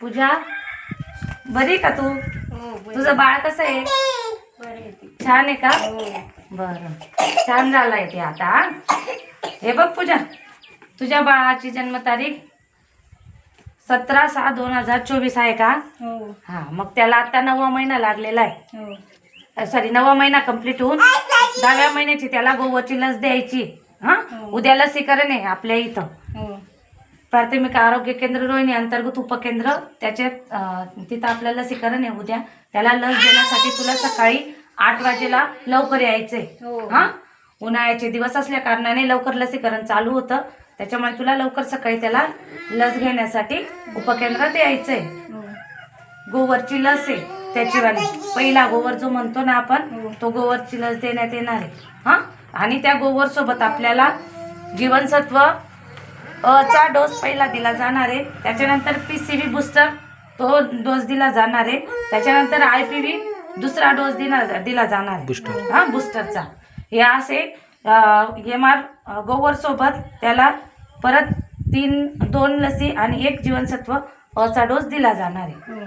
पूजा बरी का तू? हो तुझं बाळ कसं आहे? छान आहे का? हो. बरं. छान झालंय ते आता. हा? बघ पूजा तुझ्या बाळाची जन्मतारीख सतरा सहा दोन हजार चोवीस आहे का? हो. हा मग त्याला आता नववा महिना लागलेला आहे. हो. सॉरी नववा महिना कंप्लीट होऊन दहाव्या महिन्याची त्याला गोवरची लस द्यायची. हा? हो. उद्या लसीकरण आहे आपल्या इथं. प्राथमिक आरोग्य केंद्र रोहिणी अंतर्गत उपकेंद्र त्याच्यात तिथं आपलं लसीकरण आहे उद्या. त्याला लस देण्यासाठी तुला सकाळी आठ वाजेला लवकर यायचंय. हो. हा? उन्हाळ्याचे दिवस असल्या कारणाने लवकर लसीकरण चालू होतं. त्याच्यामुळे तुला लवकर सकाळी त्याला लस घेण्यासाठी उपकेंद्रात यायचंय हो. गोवरची लस आहे त्याची वाली. पहिला गोवर जो म्हणतो ना आपण हो. तो गोवरची लस देण्यात येणार आहे. हा? आणि त्या गोवर सोबत आपल्याला जीवनसत्व अ चा डोस पहिला दिला जाणार आहे. त्याच्यानंतर पी सी व्ही बुस्टर तो डोस दिला जाणार आहे. त्याच्यानंतर आय पी व्ही दुसरा डोस दिला दिला जाणार आहे. हा बुस्टरचा हे असे एम आर गोवर सोबत त्याला परत तीन दोन लसी आणि एक जीवनसत्व अ चा डोस दिला जाणार आहे. हो.